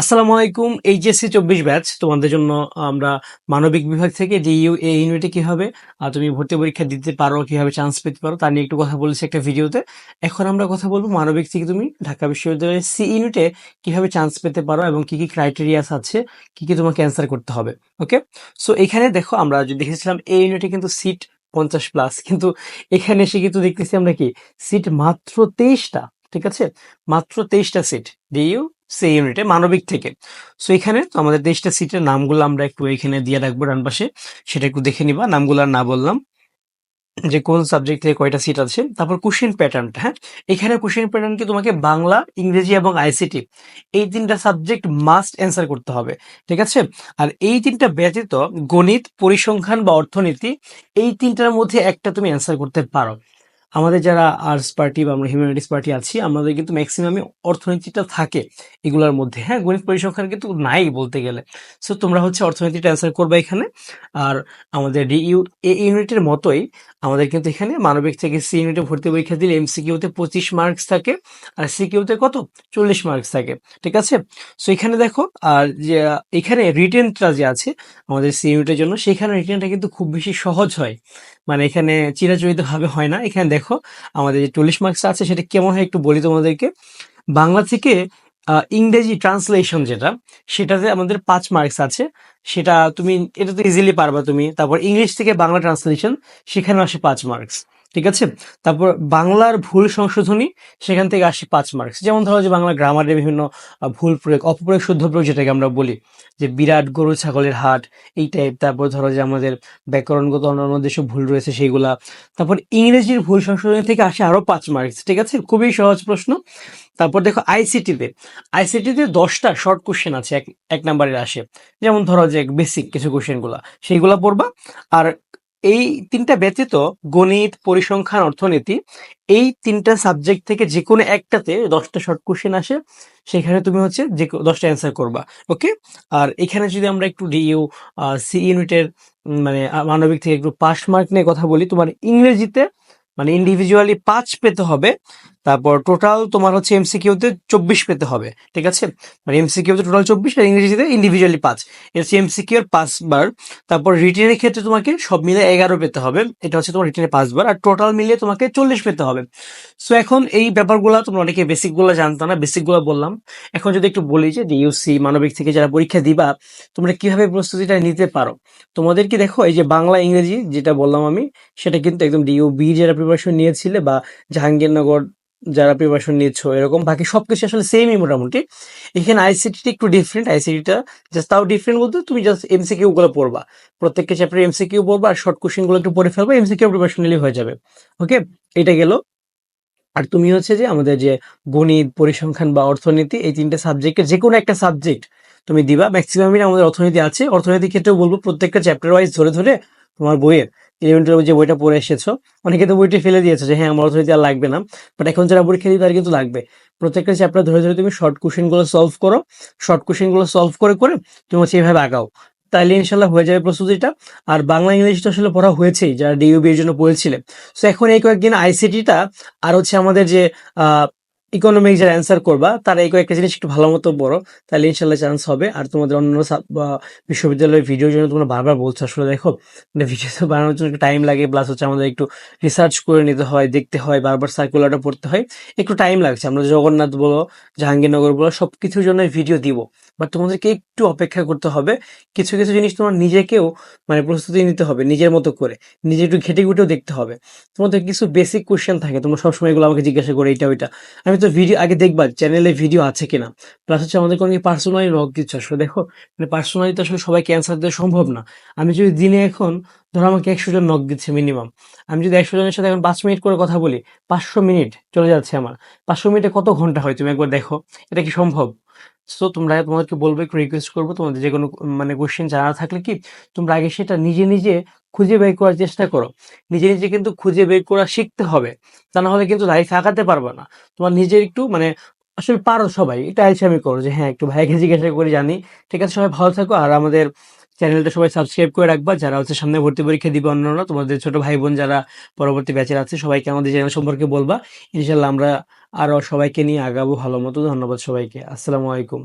আসসালামু আলাইকুম, এইচএসসি চব্বিশ ব্যাচ। তোমাদের জন্য আমরা মানবিক বিভাগ থেকে ডিইউ এই ইউনিটে কীভাবে তুমি ভর্তি পরীক্ষা দিতে পারো, কীভাবে চান্স পেতে পারো, তা নিয়ে একটু কথা বলেছি একটা ভিডিওতে। এখন আমরা কথা বলব মানবিক থেকে তুমি ঢাকা বিশ্ববিদ্যালয়ের সি ইউনিটে কীভাবে চান্স পেতে পারো এবং কি কি ক্রাইটেরিয়াস আছে, কি কি তোমাকে অ্যান্সার করতে হবে ওকে সো এখানে দেখো আমরা যদি দেখেছিলাম এই ইউনিটে কিন্তু সিট পঞ্চাশ প্লাস কিন্তু এখানে এসে কিন্তু দেখতেছি আমরা কি সিট মাত্র তেইশটা, ঠিক আছে? মাত্র তেইশটা সিট ডিইউ সেই ইউনিটে মানবিক থেকে। সো এখানে তো আমাদের দেশটা সিটের নামগুলো আমরা একটু এখানে দিয়ে রাখব ডান পাশে, সেটা একটু দেখে নিবা। নামগুলো আর না বললাম। যে কোন সাবজেক্ট থেকে কয়টা সিট আছে, তারপর কোশ্চেন প্যাটার্নটা হ্যাঁ? এখানে কোশ্চেন প্যাটার্ন কি তোমাকে বাংলা, ইংরেজি এবং আইসিটি এই তিনটা সাবজেক্ট মাস্ট অ্যান্সার করতে হবে, ঠিক আছে? আর এই তিনটা ব্যতীত গণিত, পরিসংখ্যান বা অর্থনীতি, এই তিনটার মধ্যে একটা তুমি অ্যান্সার করতে পারো। আমাদের যারা আর্টস পার্টি বা আমরা হিউম্যানিটিস পার্টি আছি, আমাদের কিন্তু ম্যাক্সিমামই অর্থনীতিটা থাকে এগুলোর মধ্যে। হ্যাঁ গণিত পরিসংখ্যান কিন্তু নাই বলতে গেলে। সো তোমরা হচ্ছে অর্থনীতিটা অ্যান্সার করবে এখানে। আর আমাদের ডি ইউ এ ইউনিটের মতোই আমাদের কিন্তু এখানে মানবিক থেকে সি ইউনিটে ভর্তি পরীক্ষা দিলে এমসিকিউতে পঁচিশ মার্কস থাকে আর সিকিউতে কত? চল্লিশ মার্কস থাকে। ঠিক আছে? সো এখানে দেখো, আর যে, এখানে রিটেনটা যে আছে আমাদের সি ইউনিটের জন্য, সেখানে রিটেনটা কিন্তু খুব বেশি সহজ হয়। মানে এখানে চিরাচরিত ভাবে হয় না। এখানে দেখো, আমাদের যে চল্লিশ মার্কস আছে, সেটা কেমন হয় একটু বলি তোমাদেরকে। বাংলা থেকে ইংরেজি ট্রান্সলেশন যেটা, সেটাতে আমাদের পাঁচ মার্কস আছে। সেটা তুমি, এটা তো ইজিলি পারবা তুমি। তারপর ইংলিশ থেকে বাংলা ট্রান্সলেশন সেখানে আসে পাঁচ মার্কস ঠিক আছে? তারপর বাংলার ভুল সংশোধনী, সেখান থেকে আসে পাঁচ মার্কস যেমন ধরো যে বাংলা গ্রামারের বিভিন্ন ভুল প্রয়োগ, অপপ্রয়োগ, শুদ্ধ প্রয়োগ যেটাকে আমরা বলি। যে বিরাট, গরু, ছাগলের হাট, এই টাইপ তারপর ধরো যে আমাদের ব্যাকরণগত অন্যান্য যেসব ভুল রয়েছে সেইগুলা। তারপর ইংরেজির ভুল সংশোধনী থেকে আসে আরও পাঁচ মার্কস ঠিক আছে? খুবই সহজ প্রশ্ন। তারপর দেখো আইসিটিতে আইসিটিতে দশটা শর্ট কোশ্চেন আছে, এক এক নাম্বারের আসে। যেমন ধরো যে বেসিক কিছু কোশ্চেনগুলা সেইগুলা পড়বা। আর এই তিনটা ব্যতীত গণিত, পরিসংখ্যান, অর্থনীতি, এই তিনটা সাবজেক্ট থেকে যে কোনো একটাতে দশটা শর্ট কোশ্চেন আসে। সেখানে তুমি হচ্ছে যে দশটা অ্যান্সার করবা ওকে আর এখানে যদি আমরা একটু ডিইউ সি ইউনিটের মানে মানবিক থেকে একটু পাস মার্ক নিয়ে কথা বলি, তোমার ইংরেজিতে মানে ইন্ডিভিজুয়ালি পাঁচ পেতে হবে, তারপর টোটাল তোমার হচ্ছে এমসিকিউতে চব্বিশ পেতে হবে, ঠিক আছে? মানে এমসিকিউতে টোটাল চব্বিশ আর ইংরেজিতে ইন্ডিভিজুয়ালি পাঁচ। এটা হচ্ছে এমসিকিউ এর পাঁচবার তারপর রিটেনের ক্ষেত্রে তোমাকে সব মিলে এগারো পেতে হবে, এটা হচ্ছে তোমার রিটেনে পাঁচবার আর টোটাল মিলিয়ে তোমাকে চল্লিশ পেতে হবে। সো এখন এই ব্যাপারগুলো তোমরা অনেকে বেসিকগুলো জানতো না বেসিকগুলো বললাম। এখন যদি একটু বলি যে ডিইউসি মানবিক থেকে যারা পরীক্ষা দিবা, তোমরা কীভাবে প্রস্তুতিটা নিতে পারো? তোমাদের কি দেখো, এই যে বাংলা, ইংরেজি যেটা বললাম আমি, সেটা কিন্তু একদম ডিইউ বি যারা প্রিপারেশন নিয়েছিলে বা জাহাঙ্গীরনগর যারা প্রিপারেশন নিচ্ছ এরকম বাকি সবকিছু আসলে সেমই মোটামুটি। এখানে আইসিটিটা একটু ডিফারেন্ট আইসিটিটা জাস্ট তাও ডিফারেন্ট বলতে তুমি জাস্ট এমসিকিউ গুলো পড়বা। প্রত্যেকটা চ্যাপ্টারে এমসিকিউ পড়বা আর শর্ট কোশ্চেনগুলো একটু পড়ে ফেলবা এমসিকিউ প্রিপারেশন নিলেই হয়ে যাবে। ওকে এটা গেল। আর তুমি হচ্ছে যে আমাদের যে গণিত, পরিসংখ্যান বা অর্থনীতি, এই তিনটে সাবজেক্টের যে কোনো একটা সাবজেক্ট তুমি দিবা। ম্যাক্সিমামই আমাদের অর্থনীতি আছে। অর্থনীতির ক্ষেত্রেও বলব প্রত্যেকটা চ্যাপ্টার ওয়াইজ ধরে ধরে তোমার বইয়ের। ইলেভেন যে বইটা পড়ে এসেছ, অনেকে তো বইটি ফেলে দিয়েছে যে হ্যাঁ আমার অর্থনীতি আর লাগবে না। বাট এখন যারা পরীক্ষা দিবে তার কিন্তু লাগবে। প্রত্যেকটা চ্যাপ্টার ধরে ধরে তুমি শর্ট কোশ্চেনগুলো সলভ করো শর্ট কোশ্চেনগুলো সলভ করে করে তুমি হচ্ছে এইভাবে আগাও। তাইলে ইনশাল্লাহ হয়ে যাবে প্রস্তুতিটা আর বাংলা ইংলিশ তো আসলে পড়া হয়েছেই, যারা ডিউবি এর জন্য পড়েছিলেন সো এখন এই কয়েকদিন আইসিটিটা আর হচ্ছে আমাদের যে ইকোনমিক যারা অ্যান্সার করবা, তারা এই কয়েকটা জিনিস একটু ভালো মতো পড়ো তাহলে ইনশাল্লাহ চান্স হবে। আর তোমাদের অন্য বিশ্ববিদ্যালয়ের ভিডিওর জন্য তোমরা বারবার বলছো আসলে, দেখো মানে ভিডিও বানানোর জন্য একটু টাইম লাগে প্লাস হচ্ছে আমাদের একটু রিসার্চ করে নিতে হয়, দেখতে হয়, বারবার সার্কুলারটা পড়তে হয়। একটু টাইম লাগছে। আমরা জগন্নাথ বলো, জাহাঙ্গীরনগর বলো সব কিছুর জন্য ভিডিও দিব। বাট তোমাদেরকে একটু অপেক্ষা করতে হবে। কিছু কিছু জিনিস তোমার নিজেকেও মানে প্রস্তুতি নিতে হবে, নিজের মতো করে। নিজে একটু ঘেটে ঘুটেও দেখতে হবে। তোমাদের কিছু বেসিক কোশ্চেন থাকে, তোমরা সবসময় এগুলো আমাকে জিজ্ঞাসা করে এটা ওইটা। আমি তো ভিডিও আগে দেখবার চ্যানেলে ভিডিও আছে কিনা। প্লাস হচ্ছে আমাদের কোনো পার্সোনালি নক দিচ্ছে আসলে দেখো মানে পার্সোনালি তো আসলে সবাই ক্যান্সার দেওয়া সম্ভব না। আমি যদি দিনে এখন ধরো আমাকে একশো জন নক দিচ্ছে মিনিমাম আমি যদি একশো জনের সাথে এখন পাঁচ মিনিট করে কথা বলি, পাঁচশো মিনিট চলে যাচ্ছে আমার। পাঁচশো মিনিটে কত ঘণ্টা হয় তুমি একবার দেখো? এটা কি সম্ভব? সো তোমরা তোমাদেরকে বলব, একটু রিকোয়েস্ট করব। তোমাদের যে কোনো মানে কোশ্চেন জানা থাকলে কি, তোমরা আগে সেটা নিজে নিজে খুঁজে বের করার চেষ্টা করো। নিজে নিজে কিন্তু খুঁজে বের করা শিখতে হবে। তা না হলে কিন্তু লাইফ আঁকাতে পারবে না। তোমার নিজের একটু মানে আসলে পারো সবাই। একটু আলসামি করো যে হ্যাঁ একটু ভাইকে জিজ্ঞাসা করে জানি। ঠিক আছে, সবাই ভালো থাকো। আর আমাদের চ্যানেলটা সবাই সাবস্ক্রাইব করে রাখবা। যারা হচ্ছে সামনে ভর্তি পরীক্ষা দিবে অন্যান্য তোমাদের ছোট ভাই বোন যারা পরবর্তী ব্যাচের আছে, সবাইকে আমাদের চ্যানেল সম্পর্কে বলবা। ইনশাল্লাহ আমরা আরও সবাইকে নিয়ে আগাবো ভালো মতো। ধন্যবাদ সবাইকে। আসসালামু আলাইকুম।